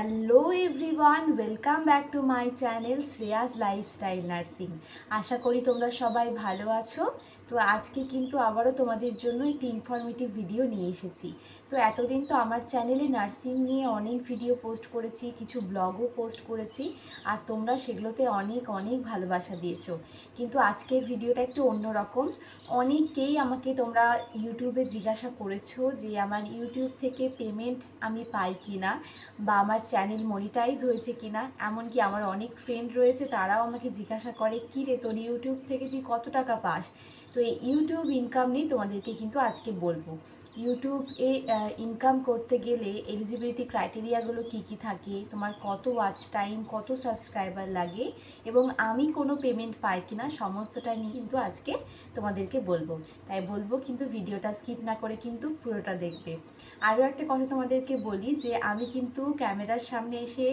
Hello everyone, welcome back to my channel Shreyas lifestyle nursing. আশা করি তোমরা সবাই ভালো আছো। তো আজকে কিন্তু আবারও তোমাদের জন্য একটি ইনফরমেটিভ ভিডিও নিয়ে এসেছি। তো এতদিন তো আমার চ্যানেলে নার্সিং নিয়ে অনেক ভিডিও পোস্ট করেছি, কিছু ব্লগও পোস্ট করেছি, আর তোমরা সেগুলোতে অনেক অনেক ভালোবাসা দিয়েছ। কিন্তু আজকের ভিডিওটা একটু অন্যরকম। অনেকেই আমাকে তোমরা ইউটিউবে জিজ্ঞাসা করেছ যে, আমার ইউটিউব থেকে পেমেন্ট আমি পাই কি না বা আমার চ্যানেল মনিটাইজ হয়েছে কি না এমনকি আমার অনেক ফ্রেন্ড রয়েছে, তারাও আমাকে জিজ্ঞাসা করে কী রে তোর ইউটিউব থেকে তুই কত টাকা পাস? তো এই ইউটিউব ইনকাম নিয়ে তোমাদেরকে কিন্তু আজকে বলব। ইউটিউবে ইনকাম করতে গেলে এলিজিবিলিটি ক্রাইটেরিয়াগুলো কী কী থাকে, তোমার কত ওয়াচ টাইম কত সাবস্ক্রাইবার লাগে এবং আমি কোনো পেমেন্ট পাই কি না সমস্তটা নিয়ে কিন্তু আজকে তোমাদেরকে বলব। তাই বলব কিন্তু ভিডিওটা স্কিপ না করে কিন্তু পুরোটা দেখবে। আরও একটা কথা তোমাদেরকে বলি যে, আমি কিন্তু ক্যামেরার সামনে এসে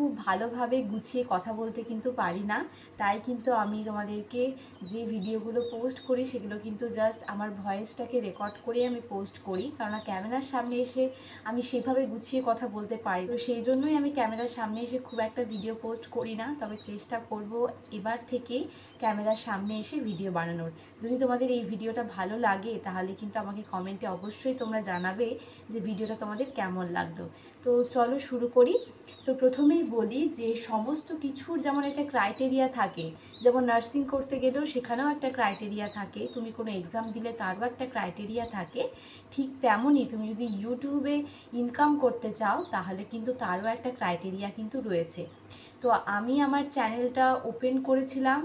খুব ভালোভাবে গুছিয়ে কথা বলতে কিন্তু পারি না। তাই কিন্তু আমি তোমাদেরকে যে ভিডিওগুলো পোস্ট করি, সেগুলো কিন্তু জাস্ট আমার ভয়েসটাকে রেকর্ড করে আমি পোস্ট করি। কারণ ক্যামেরার সামনে এসে আমি সেভাবে গুছিয়ে কথা বলতে পারি তো সেই জন্যই আমি ক্যামেরার সামনে এসে খুব একটা ভিডিও পোস্ট করি না। তবে চেষ্টা করব এবার থেকে ক্যামেরার সামনে এসে ভিডিও বানানোর। যদি তোমাদের এই ভিডিওটা ভালো লাগে, তাহলে কিন্তু আমাকে কমেন্টে অবশ্যই তোমরা জানাবে যে ভিডিওটা তোমাদের কেমন লাগল। তো চলো শুরু করি। তো প্রথমেই বলি যে সমস্ত কিছুর যেমন একটা ক্রাইটেরিয়া থাকে, যেমন নার্সিং করতে গেলেও সেখানেও একটা ক্রাইটেরিয়া থাকে, তুমি কোনো এক্সাম দিলে তারও একটা ক্রাইটেরিয়া থাকে, ঠিক তেমনই তুমি যদি ইউটিউবে ইনকাম করতে চাও তাহলে কিন্তু তারও একটা ক্রাইটেরিয়া কিন্তু রয়েছে। তো আমি আমার চ্যানেলটা ওপেন করেছিলাম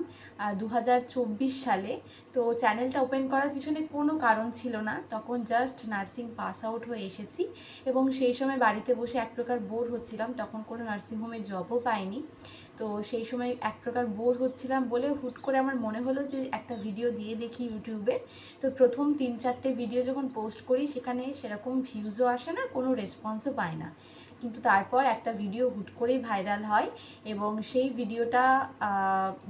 দু হাজার চব্বিশ সালে। তো চ্যানেলটা ওপেন করার পিছনে কোনো কারণ ছিল না। তখন জাস্ট নার্সিং পাস আউট হয়ে এসেছি এবং সেই সময় বাড়িতে বসে এক প্রকার বোর হচ্ছিলাম। তখন কোনো নার্সিংহোমে জবও পাইনি। তো সেই সময় এক প্রকার বোর হচ্ছিলাম বলে হুট করে আমার মনে হলো যে একটা ভিডিও দিয়ে দেখি ইউটিউবে তো প্রথম তিন চারটে ভিডিও যখন পোস্ট করি, সেখানে সেরকম ভিউজও আসে না, কোনো রেসপন্সও পায় না। কিন্তু তারপর একটা ভিডিও হুট করেই ভাইরাল হয় এবং সেই ভিডিওটা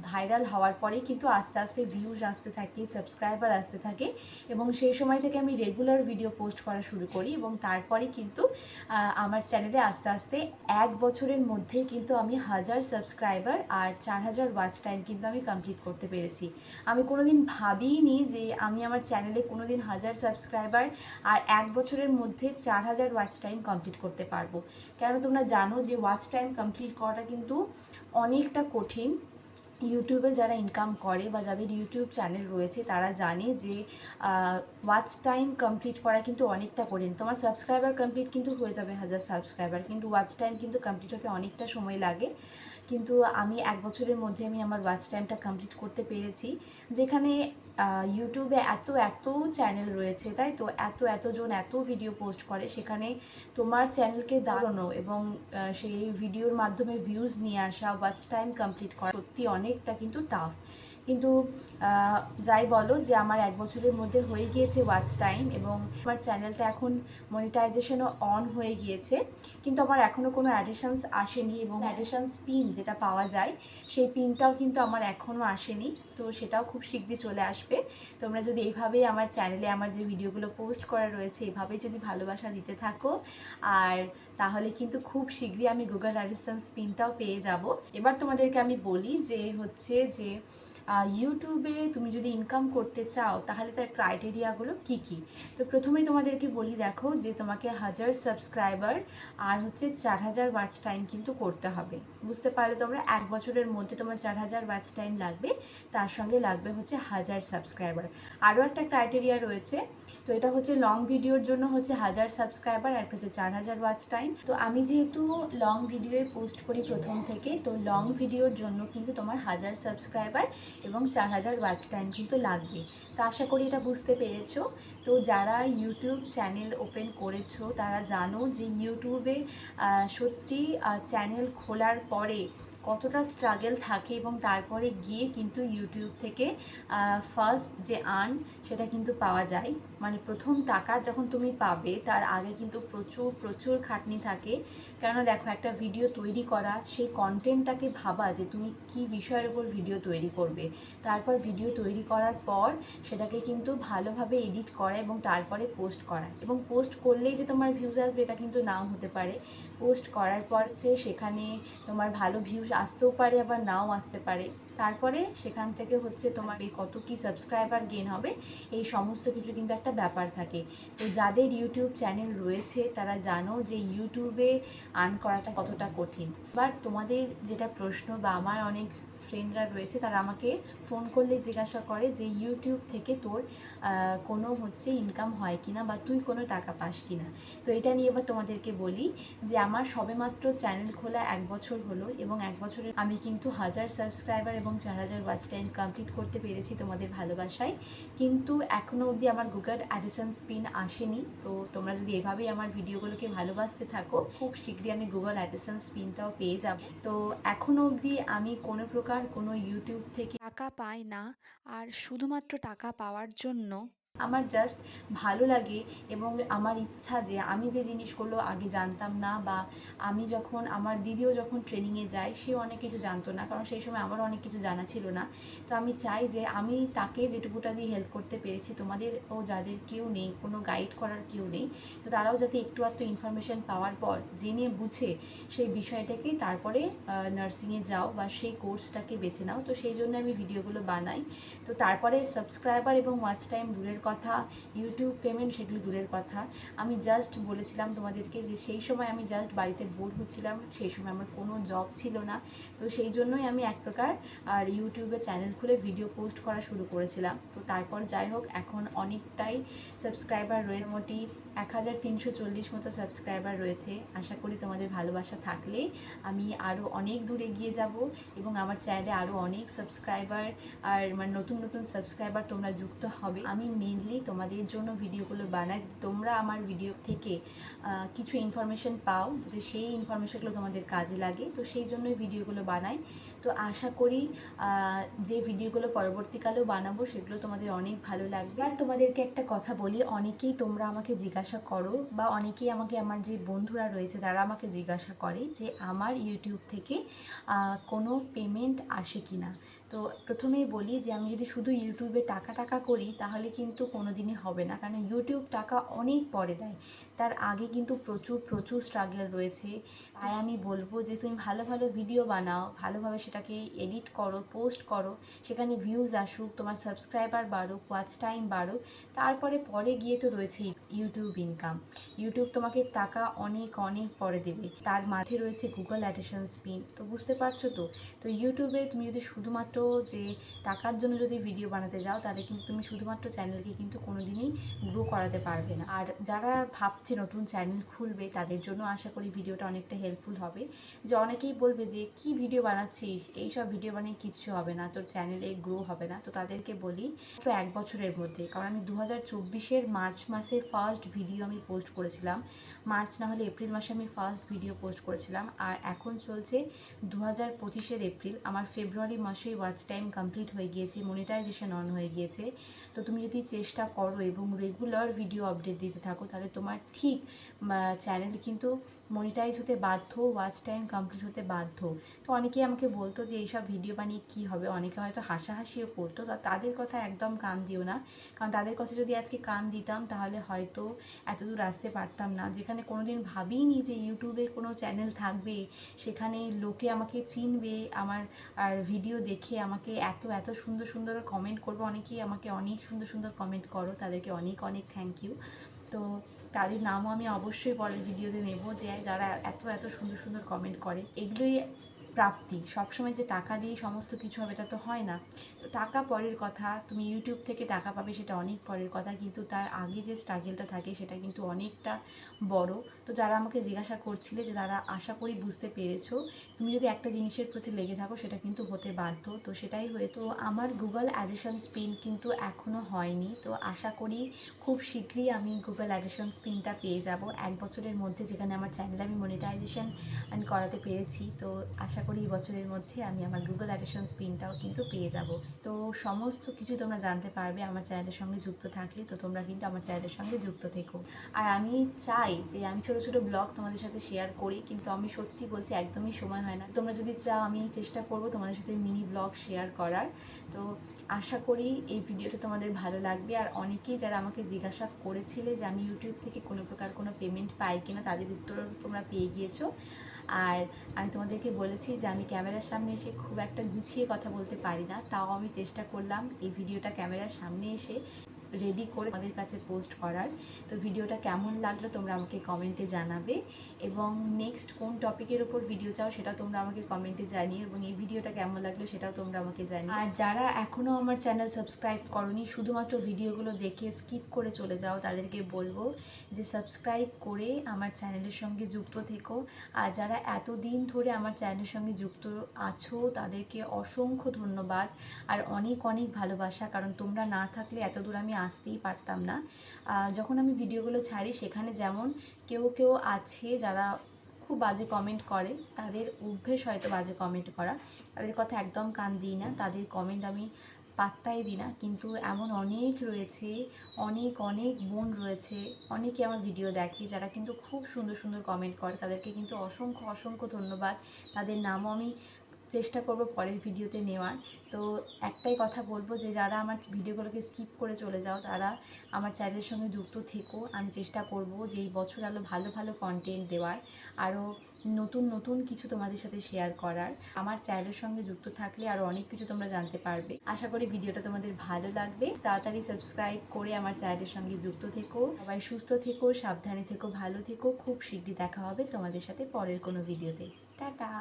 ভাইরাল হওয়ার পরে কিন্তু আস্তে আস্তে ভিউজ আসতে থাকে সাবস্ক্রাইবার আসতে থাকে এবং সেই সময় থেকে আমি রেগুলার ভিডিও পোস্ট করা শুরু করি এবং তারপরে কিন্তু আমার চ্যানেলে আস্তে আস্তে এক বছরের মধ্যেই কিন্তু আমি হাজার সাবস্ক্রাইবার আর চার হাজার ওয়াচ টাইম কিন্তু আমি কমপ্লিট করতে পেরেছি। আমি কোনোদিন ভাবিনি যে আমি আমার চ্যানেলে কোনোদিন হাজার সাবস্ক্রাইবার আর এক বছরের মধ্যে চার হাজার ওয়াচ টাইম কমপ্লিট করতে পারব। কেন তোমরা জানো যে ওয়াচ টাইম কমপ্লিট করাটা কিন্তু অনেকটা কঠিন। ইউটিউবে যারা ইনকাম করে বা যাদের ইউটিউব চ্যানেল রয়েছে, তারা জানে যে ওয়াচ টাইম কমপ্লিট করা কিন্তু অনেকটা কঠিন। তোমার সাবস্ক্রাইবার কমপ্লিট কিন্তু হয়ে যাবে হাজার সাবস্ক্রাইবার কিন্তু ওয়াচ টাইম কিন্তু কমপ্লিট হতে অনেকটা সময় লাগে। কিন্তু আমি এক বছরের মধ্যে আমি আমার ওয়াচ টাইমটা কমপ্লিট করতে পেরেছি। যেখানে ইউটিউবে এত এত চ্যানেল রয়েছে, তাই তো? এত, এতজন এত ভিডিও পোস্ট করে, সেখানে তোমার চ্যানেলকে দাঁড়ানো এবং সেই ভিডিওর মাধ্যমে ভিউজ নিয়ে আসা ওয়াচ টাইম কমপ্লিট করা সত্যি অনেকটা কিন্তু টাফ কিন্তু যাই বলো যে আমার এক বছরের মধ্যে হয়ে গিয়েছে ওয়াচ টাইম এবং আমার চ্যানেলটা এখন মনিটাইজেশনও অন হয়ে গিয়েছে। কিন্তু আমার এখনও কোনো অ্যাডিশানস আসেনি এবং অ্যাডিশানস পিন যেটা পাওয়া যায় সেই পিনটাও কিন্তু আমার এখনও আসেনি। তো সেটাও খুব শীঘ্রই চলে আসবে। তোমরা যদি এইভাবেই আমার চ্যানেলে আমার যে ভিডিওগুলো পোস্ট করা রয়েছে এভাবেই যদি ভালোবাসা দিতে থাকো আর তাহলে কিন্তু খুব শীঘ্রই আমি গুগল অ্যাডিশানস পিনটাও পেয়ে যাব। এবার তোমাদেরকে আমি বলি যে হচ্ছে যে ইউটিউবে তুমি যদি ইনকাম করতে চাও, তাহলে তার ক্রাইটেরিয়াগুলো কি কি? তো প্রথমেই তোমাদেরকে বলি, দেখো যে তোমাকে হাজার সাবস্ক্রাইবার আর হচ্ছে চার হাজার ওয়াচ টাইম কিন্তু করতে হবে। বুঝতে পারলে তোমরা এক বছরের মধ্যে তোমার চার হাজার ওয়াচ টাইম লাগবে, তার সঙ্গে লাগবে হচ্ছে হাজার সাবস্ক্রাইবার আরও একটা ক্রাইটেরিয়া রয়েছে, তো এটা হচ্ছে লং ভিডিওর জন্য হচ্ছে হাজার সাবস্ক্রাইবার আর হচ্ছে চার হাজার ওয়াচ টাইম তো আমি যেহেতু লং ভিডিওয়ে পোস্ট করি প্রথম থেকে, তো লং ভিডিওর জন্য কিন্তু তোমার হাজার সাবস্ক্রাইবার এবং চার হাজার ওয়াচ টাইম কিন্তু লাগবে। তো আশা করি এটা বুঝতে পেরেছ। তো যারা ইউটিউব চ্যানেল ওপেন করেছ, তারা জানো যে ইউটিউবে সত্যি চ্যানেল খোলার পরে কতটা স্ট্রাগল থাকে এবং তারপরে গিয়ে কিন্তু ইউটিউব থেকে ফার্স্ট যে আর্ন সেটা কিন্তু পাওয়া যায়। মানে প্রথম টাকা যখন তুমি পাবে, তার আগে কিন্তু প্রচুর প্রচুর খাটনি থাকে। কেননা দেখো, একটা ভিডিও তৈরি করা, সেই কন্টেন্টটাকে ভাবা যে তুমি কি বিষয়ের উপর ভিডিও তৈরি করবে। তারপর ভিডিও তৈরি করার পর সেটাকে কিন্তু ভালোভাবে এডিট করা এবং তারপরে পোস্ট করা। এবং পোস্ট করলেই যে তোমার ভিউজ আসবে, এটা কিন্তু নাও হতে পারে। পোস্ট করার পর সেখানে তোমার ভালো ভিউজ আসতেও পারে, আবার নাও আসতে পারে। তারপরে সেখান থেকে হচ্ছে তোমার এই কত কী সাবস্ক্রাইবার গেন হবে, এই সমস্ত কিছু কিন্তু একটা ব্যাপার থাকে। তো যাদের ইউটিউব চ্যানেল রয়েছে, তারা জানো যে ইউটিউবে আর্ন করাটা কতটা কঠিন। এবার তোমাদের যেটা প্রশ্ন বা আমার অনেক ফ্রেন্ডরা রয়েছে, তারা আমাকে ফোন করলে জিজ্ঞাসা করে যে ইউটিউব থেকে তোর কোনো হচ্ছে ইনকাম হয় কিনা বা তুই কোনো টাকা পাস কিনা। তো এটা নিয়ে এবার তোমাদেরকে বলি যে আমার সবেমাত্র চ্যানেল খোলা এক বছর হলো এবং এক বছরে আমি কিন্তু হাজার সাবস্ক্রাইবার এবং চার হাজার ওয়াচ টাইম কমপ্লিট করতে পেরেছি তোমাদের ভালোবাসায়। কিন্তু এখনও অবধি আমার গুগল অ্যাডিশন স্পিন আসেনি। তো তোমরা যদি এভাবেই আমার ভিডিওগুলোকে ভালোবাসতে থাকো, খুব শীঘ্রই আমি গুগল অ্যাডিশন স্পিনটাও পেয়ে যাব। তো এখনও অবধি আমি কোনো প্রকার কোনো ইউটিউব থেকে টাকা পায় না আর শুধুমাত্র টাকা পাওয়ার জন্য আমার জাস্ট ভালো লাগে এবং আমার ইচ্ছা যে আমি যে জিনিসগুলো আগে জানতাম না বা আমি যখন আমার দিদিও যখন ট্রেনিংয়ে যায়, সে অনেক কিছু জানতো না কারণ সেই সময় আমারও অনেক কিছু জানা ছিল না। তো আমি চাই যে আমি তাকে যেটুকুটা দিয়ে হেল্প করতে পেরেছি তোমাদেরও যাদের কেউ নেই, কোনো গাইড করার কেউ নেই, তো তারাও যাতে একটু আধটু ইনফরমেশান পাওয়ার পর জেনে বুঝে সেই বিষয়টাকে তারপরে নার্সিংয়ে যাও বা সেই কোর্সটাকে বেছে নাও। তো সেই জন্য আমি ভিডিওগুলো বানাই। তো তারপরে সাবস্ক্রাইবার এবং ওয়াচ টাইম দূরের কথা ইউটিউব পেমেন্ট সেগুলো দূরের কথা। আমি জাস্ট বলেছিলাম তোমাদেরকে যে সেই সময় আমি জাস্ট বাড়িতে বোর হচ্ছিলাম, সেই সময় আমার কোনো জব ছিল না। তো সেই জন্যই আমি এক প্রকার, আর ইউটিউবে চ্যানেল খুলে ভিডিও পোস্ট করা শুরু করেছিলাম। তো তারপর যাই হোক, এখন অনেকটাই সাবস্ক্রাইবার রয়েছে। মোটামুটি এক হাজার তিনশো চল্লিশ মতো সাবস্ক্রাইবার রয়েছে। আশা করি তোমাদের ভালোবাসা থাকলে আমি আরও অনেক দূর এগিয়ে যাব এবং আমার চ্যানেলে আরও অনেক সাবস্ক্রাইবার আর মানে নতুন নতুন সাবস্ক্রাইবার তোমরা যুক্ত হবে। আমি মেনলি তোমাদের জন্য ভিডিওগুলো বানাই। তোমরা আমার ভিডিও থেকে কিছু ইনফরমেশন পাও। যাতে সেই ইনফরমেশনগুলো তোমাদের কাজে লাগে। তো সেই জন্যই ভিডিওগুলো বানাই। তো আশা করি যে ভিডিওগুলো পরবর্তীকালেও বানাবো, সেগুলো তোমাদের অনেক ভালো লাগবে। আর তোমাদেরকে একটা কথা বলি, অনেকেই তোমরা আমাকে জিজ্ঞাসা করো বা অনেকেই আমাকে, আমার যে বন্ধুরা রয়েছে, তারা আমাকে জিজ্ঞাসা করে যে আমার ইউটিউব থেকে কোনো পেমেন্ট আসে কি না তো প্রথমেই বলি যে আমি যদি শুধু ইউটিউবে টাকা টাকা করি, তাহলে কিন্তু কোনো দিনই হবে না। কারণ ইউটিউব টাকা অনেক পরে দেয়। তার আগে কিন্তু প্রচুর প্রচুর স্ট্রাগল রয়েছে। তাই আমি বলব যে তুমি ভালো ভালো ভিডিও বানাও, ভালোভাবে সেটাকে এডিট করো পোস্ট করো, সেখানে ভিউজ আসুক, তোমার সাবস্ক্রাইবার বাড়ুক ওয়াচ টাইম বাড়ুক, তারপরে পরে গিয়ে তো রয়েছে ইউটিউব ইনকাম ইউটিউব তোমাকে টাকা অনেক অনেক পরে দেবে। তার মাঝে রয়েছে গুগল অ্যাডিশন স্পিন তো বুঝতে পারছ তো? তো ইউটিউবে তুমি যদি শুধুমাত্র যে টাকার জন্য যদি ভিডিও বানাতে যাও, তাহলে কিন্তু তুমি শুধুমাত্র চ্যানেলকে কিন্তু কোনোদিনই গ্রো করাতে পারবে না। আর যারা ভাবছে নতুন চ্যানেল খুলবে, তাদের জন্য আশা করি ভিডিওটা অনেকটা হেল্পফুল হবে। যে অনেকেই বলবে যে, কি ভিডিও বানাচ্ছিস? এই সব ভিডিও বানিয়ে কিচ্ছু হবে না, তোর চ্যানেলে গ্রো হবে না। তো তাদেরকে বলি তো এক বছরের মধ্যে, কারণ আমি দু হাজার চব্বিশের মার্চ মাসে ফার্স্ট ভিডিও আমি পোস্ট করেছিলাম। মার্চ না হলে এপ্রিল মাসে আমি ফার্স্ট ভিডিও পোস্ট করেছিলাম। আর এখন চলছে দু হাজার পঁচিশের এপ্রিল। আমার ফেব্রুয়ারি মাসেই ওয়াচ টাইম কমপ্লিট হয়ে গিয়েছে মনিটাইজেশন অন হয়ে গিয়েছে, তো তুমি যদি চেষ্টা করো এবং রেগুলার ভিডিও আপডেট দিতে থাকো, তাহলে তোমার ঠিক চ্যানেল কিন্তু মনিটাইজ হতে বাধ্য ওয়াচ টাইম কমপ্লিট হতে বাধ্য। তো অনেকেই আমাকে বলতো যে, এইসব ভিডিও বানিয়ে কী হবে? অনেকে হয়তো হাসাহাসিও করতো। তা তাদের কথা একদম কান দিও না। কারণ তাদের কথা যদি আজকে কান দিতাম, তাহলে হয়তো এত দূর আসতে পারতাম না। যেখানে কোনো কোনোদিন ভাবিনি যে ইউটিউবে কোনো চ্যানেল থাকবে, সেখানে লোকে আমাকে চিনবে, আমার, আর ভিডিও দেখে আমাকে এত এত সুন্দর সুন্দর কমেন্ট করবে। অনেকেই আমাকে অনেক সুন্দর সুন্দর কমেন্ট করো। তাদেরকে অনেক অনেক থ্যাংক ইউ তো তাদের নামও আমি অবশ্যই পরের ভিডিওতে নেব যে যারা এত এত সুন্দর সুন্দর কমেন্ট করে। এগুলোই প্রাপ্তি। সবসময় যে টাকা দিয়ে সমস্ত কিছু হবে, এটা তো হয় না। তো টাকা পরের কথা, তুমি ইউটিউব থেকে টাকা পাবে, সেটা অনেক পরের কথা, কিন্তু তার আগে যে স্ট্রাগেলটা থাকে, সেটা কিন্তু অনেকটা বড়। তো যারা আমাকে জিজ্ঞাসা করছিলে যে তারা আশা করি বুঝতে পেরেছ, তুমি যদি একটা জিনিসের প্রতি লেগে থাকো, সেটা কিন্তু হতে বাধ্য। তো সেটাই হয়েছে। তো আমার গুগল অ্যাডিশন স্পিন কিন্তু এখনও হয়নি। তো আশা করি খুব শীঘ্রই আমি গুগল অ্যাডিশন স্পিনটা পেয়ে যাব। এক বছরের মধ্যে যেখানে আমার চ্যানেল আমি মনিটাইজেশন করাতে পেরেছি। তো আশা করি বছরের মধ্যে আমি আমার গুগল অ্যাডিশনস পিনটাও কিন্তু পেয়ে যাব। তো সমস্ত কিছু তোমরা জানতে পারবে আমার চ্যানেলের সঙ্গে যুক্ত থাকলে, তো তোমরা কিন্তু আমার চ্যানেলের সঙ্গে যুক্ত থেকো। আর আমি চাই যে আমি ছোটো ছোটো ব্লগ তোমাদের সাথে শেয়ার করি, কিন্তু আমি সত্যি বলছি একদমই সময় হয় না। তোমরা যদি চাও আমি চেষ্টা করব তোমাদের সাথে মিনি ব্লগ শেয়ার করার। তো আশা করি এই ভিডিওটা তোমাদের ভালো লাগবে। আর অনেকেই যারা আমাকে জিজ্ঞাসা করেছিলে যে আমি ইউটিউব থেকে কোনো প্রকার কোনো পেমেন্ট পাই কিনা, তাদের উত্তর তোমরা পেয়ে গিয়েছো। আর আমি তোমাদেরকে বলেছি যে আমি ক্যামেরার সামনে এসে খুব একটা গুছিয়ে কথা বলতে পারি না, তাও আমি চেষ্টা করলাম এই ভিডিওটা ক্যামেরার সামনে এসে রেডি করে আমাদের কাছে পোস্ট করার। তো ভিডিওটা কেমন লাগল তোমরা আমাকে কমেন্টে জানাবে। এবং নেক্সট কোন টপিকের ওপর ভিডিও চাও সেটা তোমরা আমাকে কমেন্টে জানিও। এবং এই ভিডিওটা কেমন লাগল সেটাও তোমরা আমাকে জানিও। আর যারা এখনও আমার চ্যানেল সাবস্ক্রাইব করনি, শুধুমাত্র ভিডিওগুলো দেখে স্কিপ করে চলে যাও, তাদেরকে বলব যে সাবস্ক্রাইব করে আমার চ্যানেলের সঙ্গে যুক্ত থেকো। আর যারা এতদিন ধরে আমার চ্যানেলের সঙ্গে যুক্ত আছো, তাদেরকে অসংখ্য ধন্যবাদ। আর অনেক অনেক ভালোবাসা। কারণ তোমরা না থাকলে এত দূর আমি আসতেই পারতাম না। যখন আমি ভিডিওগুলো ছাড়ি, সেখানে যেমন কেউ কেউ আছে যারা খুব বাজে কমেন্ট করে, তাদের অভ্যেস হয়তো বাজে কমেন্ট করা। তাদের কথা একদম কান দিই না, তাদের কমেন্ট আমি পাত্তাই দিই না। কিন্তু এমন অনেক রয়েছে, অনেক অনেক বোন রয়েছে, অনেকে আমার ভিডিও দেখে যারা কিন্তু খুব সুন্দর সুন্দর কমেন্ট করে। তাদেরকে কিন্তু অসংখ্য অসংখ্য ধন্যবাদ। তাদের নামও আমি চেষ্টা করব পরের ভিডিওতে নেওয়ার। তো একটাই কথা বলব যে, যারা আমার ভিডিওগুলোকে স্কিপ করে চলে যাও, তারা আমার চ্যানেলের সঙ্গে যুক্ত থেকো। আমি চেষ্টা করব যে, এই বছর আরও ভালো ভালো কন্টেন্ট দেওয়ার আরও নতুন নতুন কিছু তোমাদের সাথে শেয়ার করার। আমার চ্যানেলের সঙ্গে যুক্ত থাকলে আরও অনেক কিছু তোমরা জানতে পারবে। আশা করি ভিডিওটা তোমাদের ভালো লাগবে। তাড়াতাড়ি সাবস্ক্রাইব করে আমার চ্যানেলের সঙ্গে যুক্ত থেকো। সবাই সুস্থ থেকো, সাবধানে থেকো, ভালো থেকো। খুব শীঘ্রই দেখা হবে তোমাদের সাথে পরের কোনো ভিডিওতে। টাটা!